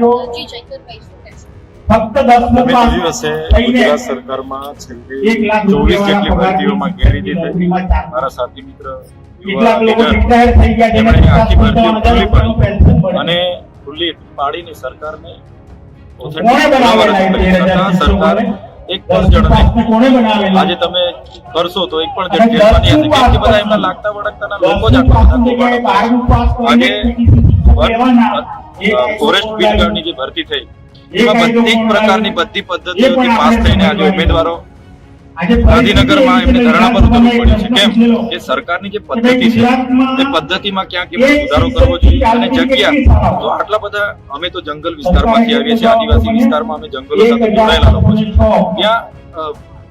કહેશો ફક્ત દસ ગુજરાત સરકારમાં ચોવીસ જેટલી ભરતીઓમાં ગેરરીતિ થઈ મારા સાથી મિત્ર. અને ખુલ્લી પાડીને સરકારને સરકાર એક પણ આજે તમે કરશો તો એક પણ જણ બધા એમના લાગતા વળગતાના લોકો જ આજે ફોરેસ્ટ ખોરડાયો. જે ભરતી થઈ એમાં બધી પ્રકારની બધી પદ્ધતિઓથી પાસ થઈને આજે ઉમેદવારો ગાંધીનગરમાં એમને ધરણા પર ઉતરવું પડ્યું છે. કેમ? કે સરકારની જે પદ્ધતિ છે તે પદ્ધતિમાં ક્યાંક એક સુધારો કરવો જોઈએ અને જગ્યા. તો આટલા બધા અમે તો જંગલ વિસ્તારમાંથી આવીએ છીએ આદિવાસી વિસ્તારમાં અમે જંગલો સાથે જોડાયેલા લોકો છે. ત્યાં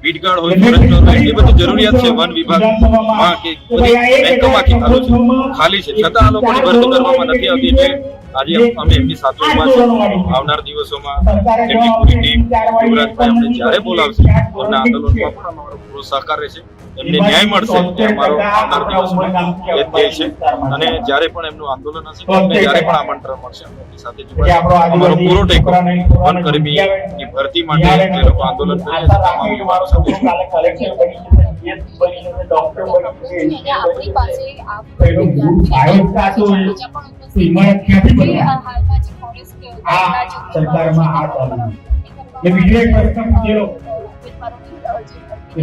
અ, હોય ફોરેસ્ટર હોય એ બધી જરૂરિયાત છે વન વિભાગમાં કે બધી બેંકોમાં કે ખાલી છે. ખાલી છે. છતાં આ લોકોની ભરતી કરવામાં નથી આવતી એટલે આજે અમે એમની સાથે ઊભા આવનાર દિવસોમાં એમની પૂરી ટીમ યુવરાજભાઈ અમને જ્યારે બોલાવશે એમના આંદોલનમાં પણ અમારો પૂરો સહકાર રહેશે. એમને ન્યાય મળશે એ અમારો આવનાર દિવસમાં એ ધ્યેય છે. અને જ્યારે પણ એમનું આંદોલન હશે અમને જ્યારે પણ આમંત્રણ મળશે અમે એમની સાથે જોડાશું. અમારો પૂરો ટેકો વનકર્મીની ભરતી માટે જે લોકો આંદોલન કરે છે તમામ યુવાનો. આપણી પાસે આ પેલો ગ્રુપ આવ્યો જ કાચો એ. બીજા પણ ઉપસ્થિત હિમાયત ક્યાંથી જે બનવાની? હાલમાં જે ફોરેસ્ટ સરકારમાં આ ચાલુ એ બીજો એક પ્રશ્ન પૂછેલો.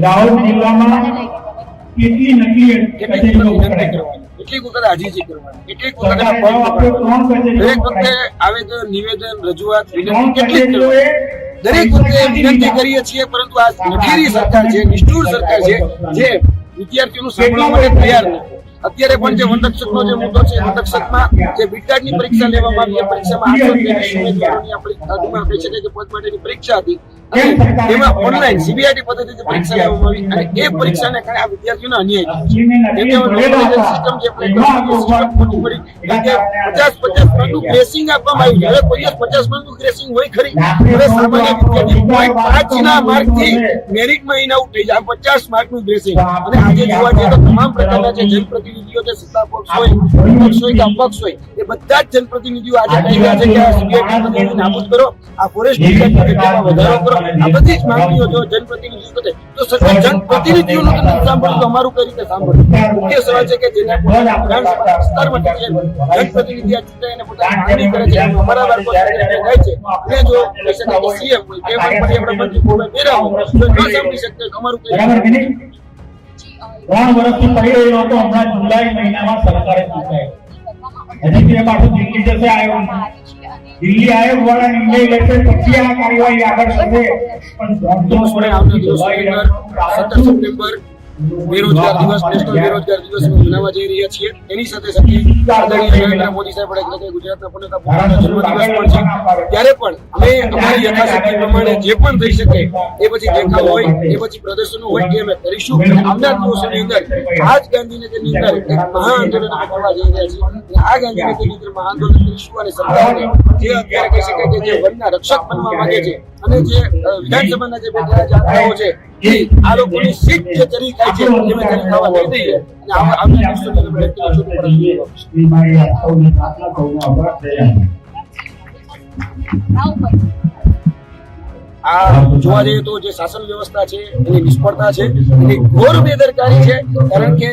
દાહોદ જિલ્લામાં કેટલી નકલી કચેરીઓ વખત પકડાઈ? કરવાની કેટલીક વખત કરવાની કેટલીક દરેક પકડાઈ. આવેદન નિવેદન રજૂઆત કેટલીક કરવાની દરેક વખતે વિનંતી કરીએ છીએ, પરંતુ આ નઠીરી સરકાર છે, નિષ્ઠુર સરકાર છે, જે વિદ્યાર્થીઓનું સાંભળવા માટે તૈયાર નથી. અત્યારે પણ જે વનરક્ષકનો જે મુદ્દો છે વનરક્ષકમાં જે બીટાની પરીક્ષા લેવામાં આવી, એ પરીક્ષામાં આઠસો ઉમેદવારોની આ પરીક્ષા ટૂંકમાં કહી કે પદ માટેની પરીક્ષા હતી એમાં ઓનલાઈન સીબીઆઈટી પદ્ધતિથી પરીક્ષા લેવામાં આવી, અને એ પરીક્ષાને કારણે આ વિદ્યાર્થીઓને અન્યાય થયો સિસ્ટમ જે આપણે ખોટી પડી કે પચાસ પચાસ માર્કનું ગ્રેસિંગ આપવામાં આવ્યું હવે કોઈ પચાસ માર્કનું ગ્રેસિંગ હોય ખરી. હવે સામાન્ય વિદ્યાર્થી પોઈન્ટ પાંચના માર્કથી મેરિટમાં ઇન આઉટ થઈ જાય. પચાસ પચાસ માર્કનું ગ્રેસિંગ અને આજે જોવા જઈએ તો તમામ પ્રકારના જે જનપ્રતિનિધિઓ છે સત્તા પક્ષ હોય પક્ષ હોય કે અપક્ષ હોય એ બધા જ જનપ્રતિનિધિઓ આજે કહી રહ્યા છે કે આ સીબીઆઈ નાબૂદ કરો આ ફોરેસ્ટ ડિપાર્ટમેન્ટની વધારો કરો. આ બધી જ માંગણીઓ જો જનપ્રતિનિધિઓ કરે તો સરકાર જનપ્રતિનિધિઓનું તમે સાંભળ્યું તો અમારું કઈ રીતે સાંભળ્યું મુખ્ય સવાલ છે કે જેના વિધાનસભા વિસ્તારમાંથી જે જનપ્રતિનિધિ આ ચૂંટાઈને પોતાની માંગણી કરે છે અમારા બાળકો સાથે જાય છે. અને જો સીએમ હોય કે પણ આપણે મંત્રી કોઈ બેરા હોય તો ન સાંભળી શકते અમારું કઈ? ત્રણ વર્ષથી પડી રહ્યો હતો હમણાં જુલાઈ મહિનામાં સરકારે ચૂકાયો હજી તે પાછું દિલ્હી જશે આયોગ દિલ્હી આયોગ વાળા નિર્ણય લેશે પછી આ કાર્યવાહી આગળ થશે પણ આપણે આવતા દિવસોની અંદર સત્તર સપ્ટેમ્બર બેરોજગાર દિવસ નેશનલ બેરોજગાર દિવસ મનાવવા જઈ રહ્યા છીએ. એની સાથે સાથે નરેન્દ્ર મોદી સાહેબ એટલે કે ગુજરાતના પોતાનો જન્મદિવસ પણ છે. ત્યારે પણ અમે અમારી યથાશક્તિ પ્રમાણે જે પણ થઈ શકે એ પછી દેખાવ હોય એ પછી પ્રદર્શનો હોય એ અમે કરીશું. અને આવનાર દિવસોની અંદર આ જ ગાંધીનગરની અંદર એક મહાઆંદોલન કરવા જઈ રહ્યા છીએ. આ ગાંધીનગરની અંદર મહાઆંદોલન કરીશું અને સરકારને જે અત્યારે કહી શકાય કે જે વનના રક્ષક બનવા માંગે છે અને જે વિધાનસભાના જે જે છે આ લોકોની શીખ જે ખાય છે ખાવા દઈ દઈએ. અને શ્રી મારી સૌની પ્રાર્થના આભાર આ જોવા જઈએ તો જે શાસન વ્યવસ્થા છે, એની નિષ્ફળતા છે, એની ઘોર બેદરકારી છે, કારણ કે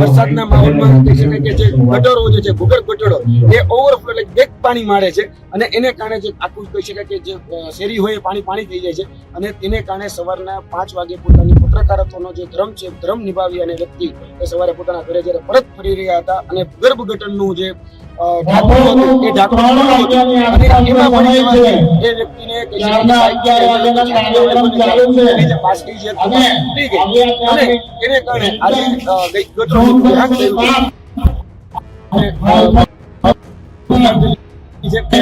વરસાદના માહોલમાં કહી શકાય કે જે ગટરો જે છે, ભૂગર્ભ ગટરો, એ ઓવરફ્લો એટલે બેક પાણી મારે છે અને એને કારણે જે આખું કહી શકાય કે જે શેરી હોય પાણી પાણી થઈ જાય છે અને તેને કારણે સવારના પાંચ વાગે પોતાની પત્રકારત્વનો જે ધર્મ છે, ધર્મ નિભાવી અને વ્યક્તિ એ સવારે પોતાના ઘરે જ્યારે પરત ફરી રહ્યા હતા અને ભૂગર્ભ ગટરનું જે અ, ઢાંકણું હતું એ ઢાંકણું ખુલ્લું હતું અને એમાં પડી જવાથી એ વ્યક્તિને કહી શકાય કે સાહિત્ય એની જે પાસડી છે તે તૂટી ગઈ અને એને કારણે આજે અ, ગઈ ગટરનું ધ્યાન થયું અને, અ, જે કે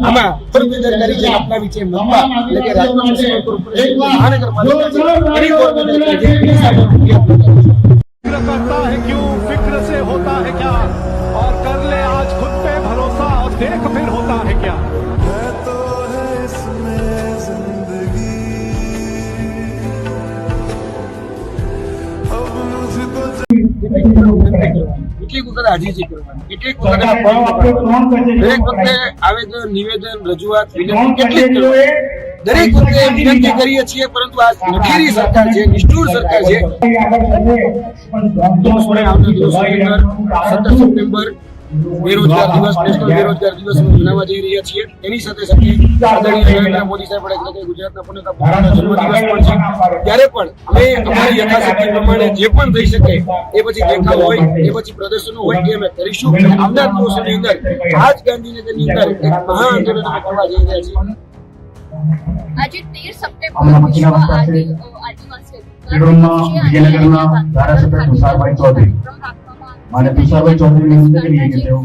આમાં બેદરકારી જે અપનાવી છે મહુવા એટલે કે રાજકોટ મ્યુનિસિપલ કોર્પોરેશન મહાનગરપાલિકા છે એની ઘોર બેદરકારી છે એની સામે ફરિયાદ નોંધાવી कर ले आज खुद पे भरोसा और देख फिर होता है क्या કેટલીક વખતે હાજીજી કરવાની કેટલીક વખતે સરકાર ભાવ આપણે ત્રણ કચેરીઓ દરેક વખતે આવેદન નિવેદન રજૂઆત ત્રણ વિનંતી કેટલીક કચેરીઓએ કરવાની. દરેક વખતે વિનંતી કરીએ છીએ પરંતુ આ નઠીરી સરકાર છે નિષ્ઠુર સરકાર છે આપણે આવતા દિવસોની અંદર સત્તર સપ્ટેમ્બર બેરોજગાર દિવસ નેશનલ બેરોજગાર દિવસ મનાવવા જઈ રહ્યા છીએ. એની સાથે સાથે આદરણીય નરેન્દ્ર મોદી સાહેબ એટલે કે ગુજરાતના પુત્રના જન્મદિવસ પણ છે. ત્યારે પણ અમે અમારી યથાશક્તિ પ્રમાણે જે પણ થઈ શકે એ પછી દેખાવ હોય એ પછી પ્રદર્શનો હોય એ અમે કરીશું. અને આવનાર દિવસોની અંદર આ જ ગાંધીનગરની અંદર એક મહા આંદોલન અમે કરવા જઈ રહ્યા છીએ. આજે તેર સપ્ટેમ્બર વિશ્વ આદિવાસી વિજયનગરના ધારાસભ્ય તુષારભાઈ ચૌધરી. માન્ય તુષારભાઈ ચૌધરીને વિનંતી કરીએ કે તેઓ.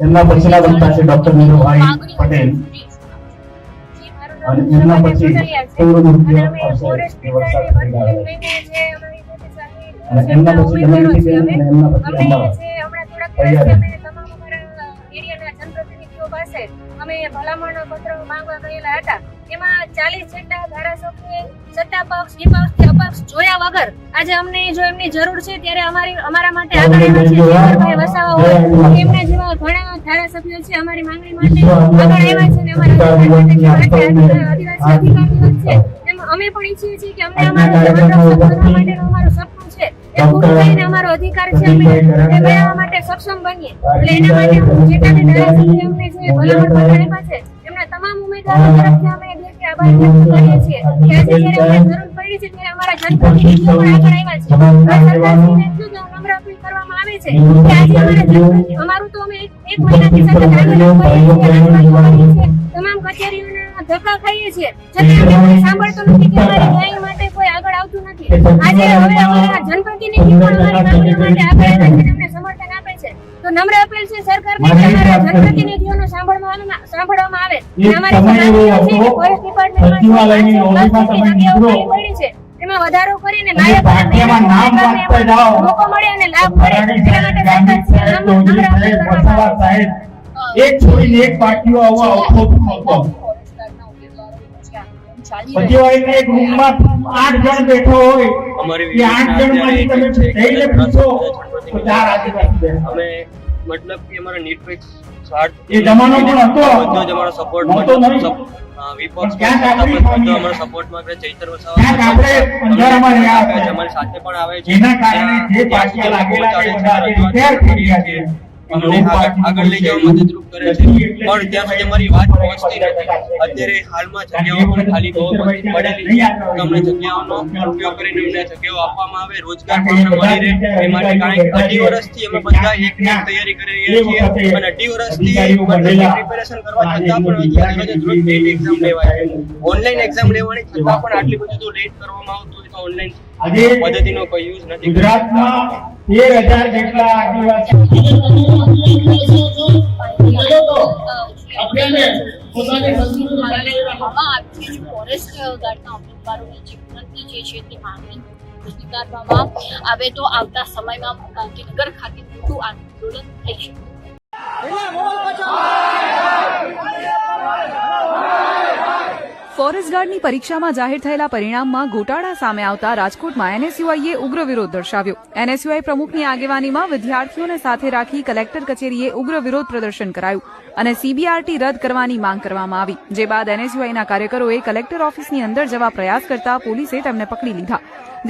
એમના પછીના વક્તા છે ડોક્ટર નીરુભાઈ પટેલ. અને એમના પછી પૂર્વ અવસર એ વરસાદ થઈ રહ્યા છે. અને એમના પછી અમદાવાદ. એમના પછી અંબાલાલ. અમે ભલામણ પત્ર માંગવા ગયેલા હતા. એમાં ચાલીસ જેટલા ધારાસભ્યોએ સત્તા પક્ષ વિપક્ષ કે અપક્ષ જોયા વગર આજે અમને જો એમની જરૂર છે ત્યારે અમારી અમારા માટે આગળ આવ્યા છે. વસાવા હોય. એમના જેવા ઘણા ધારાસભ્યો છે અમારી માંગણી માટે. આગળ આવ્યા છે ને અમારા આદિવાસી અધિકાર દિવસ છે. એમ અમે પણ ઈચ્છીએ છીએ કે અમને અમારો જે વનરક્ષક બનવા માટેનું અમારું સપનું એ પૂરું અમારો અધિકાર છે અમે એ મેળવવા માટે સક્ષમ બનીએ. એટલે એના માટે હું જેટલા બી અમને જે ભલામણ પત્ર આપ્યા છે એમના તમામ ઉમેદવારો તરફથી અમે દિલથી આભાર વ્યક્ત કરીએ છીએ. કે આજે જ્યારે અમને જરૂર પડી છે ત્યારે અમારા જનપ્રતિનિધિઓ પણ આગળ આવ્યા છે. આ સરકારશ્રીને એટલું જ નમ્ર અપીલ કરવામાં આવે છે કે આજે અમારા અમારું તો અમે એક એક મહિનાથી સતત આંદોલન કરીએ છીએ. રજૂઆતો કરીએ છીએ તમામ કચેરીઓના ધક્કા ખાઈએ છીએ. છતાં અમને નથી કે અમારી ન્યાય માટે કોઈ આગળ આવતું નથી. આજે હવે અમારા જનપ્રતિનિધિ પણ અમારી માંગણી માટે આગળ છે અને સમર્થન આપે છે. તો નમ્ર અપીલ છે સરકારને કે અમારા જનપ્રતિનિધિઓનું સાંભળવામાં સાંભળવામાં આવે. અને અમારી એવો છે કે ફોરેસ્ટ ડિપાર્ટમેન્ટમાં પડી છે એમાં વધારો કરીને લાયક. મોકો મળે અને લાભ મળે. તેના માટે સરકાર નમ્ર અપીલ કરવા એક છોડીને એક પાર્ટીઓ આવવા ઓછો જે આંદોલન ચાલી રહ્યું છે. સચિવાલયના એક રૂમમાં આઠ જણ બેઠો હોય. અમારી આઠ જણમાંથી તમે જઈને પૂછો તો ચાર આદિવાસી અમે મતલબ કે અમારા નિરપેક્ષ એ જમાનો પણ હતો. બધો જ અમારો સપોર્ટ નહોતો વિપક્ષ પણ ક્યાંક આપણે બધો અમારો સપોર્ટમાં આપણે ચૈતર વસાવા. અમારી સાથે પણ આવે છે. જેના કારણે જે ત્યાં લાગેલા છે. અમને આગળ લઈ જવા મદદરૂપ કરે છે. પણ ત્યાં સુધી મારી વાત પહોંચતી નથી. અત્યારે હાલમાં જગ્યાઓ પણ ખાલી બહુ પડેલી છે. તમને જગ્યાઓનો ઉપયોગ કરીને અમને જગ્યાઓ આપવામાં આવે રોજગાર પણ મળી રહે. એ માટે કારણ કે અઢી વર્ષથી અમે બધા એક તૈયારી કરી રહ્યા છીએ. અને અઢી વર્ષથી પ્રિપેરેશન કરવા છતાં પણ રોજ એક્ઝામ લેવાય. ઓનલાઈન એક્ઝામ લેવાની છતાં પણ આટલી બધું તો લેટ કરવામાં આવતું હોય તો ઓનલાઈન પદ્ધતિનો કોઈ યુઝ નથી ગુજરાતમાં તેર હજાર જેટલા આદિવાસી ફોરેસ્ટ ગાર્ડના ઉમેદવારોની જે વિનંતી જે છે તે માંગણી સ્વીકારવામાં આવે તો આવતા સમયમાં ગાંધીનગર ખાતે મોટું આંદોલન થઈ શકે. ફોરેસ્ટ ગાર્ડની પરીક્ષામાં જાહેર થયેલા પરિણામમાં ગોટાળા સામે આવતા રાજકોટમાં એનએસયુઆઈએ ઉગ્ર વિરોધ દર્શાવ્યો. એનએસયુઆઈ પ્રમુખની આગેવાનીમાં વિદ્યાર્થીઓને સાથે રાખી કલેક્ટર કચેરીએ ઉગ્ર વિરોધ પ્રદર્શન કરાયું અને સીબીઆરટી રદ કરવાની માંગ કરવામાં આવી. જે બાદ એનએસયુઆઈના કાર્યકરોએ કલેક્ટર ઓફિસની અંદર જવા પ્રયાસ કરતા પોલીસે તેમને પકડી લીધા.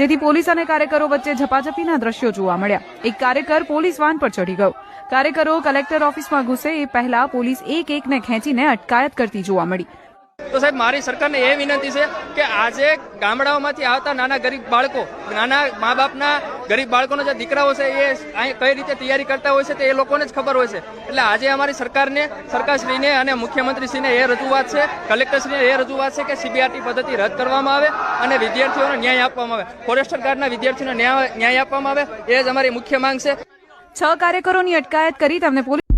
જેથી પોલીસ અને કાર્યકરો વચ્ચે ઝપાઝપીના દ્રશ્યો જોવા મળ્યા. એક કાર્યકર પોલીસ વાન પર ચઢી ગયો. કાર્યકરો કલેક્ટર ઓફિસમાં ઘૂસે એ પહેલા પોલીસ એક એકને ખેંચીને અટકાયત કરતી જોવા મળી. સાહેબ, મારી સરકારને એ વિનંતી છે કે આજે ગામડાઓમાંથી આવતા નાના ગરીબ બાળકો, નાના મા બાપના ગરીબ બાળકોના જે દીકરાઓ છે, એ કઈ રીતે તૈયારી કરતા હોય છે તે એ લોકોને જ ખબર હોય છે. એટલે આજે અમારી સરકારને, સરકારશ્રીને અને મુખ્યમંત્રીશ્રીને એ રજૂઆત છે, કલેક્ટરશ્રીને એ રજૂઆત છે કે સીબીઆરટી પદ્ધતિ રદ કરવામાં આવે અને વિદ્યાર્થીઓને ન્યાય આપવામાં આવે. ફોરેસ્ટર ગાર્ડના વિદ્યાર્થીઓને ન્યાય આપવામાં આવે. એ જ અમારી મુખ્ય માંગ છે. છ કાર્યકરોની અટકાયત કરી તેમને પોલીસ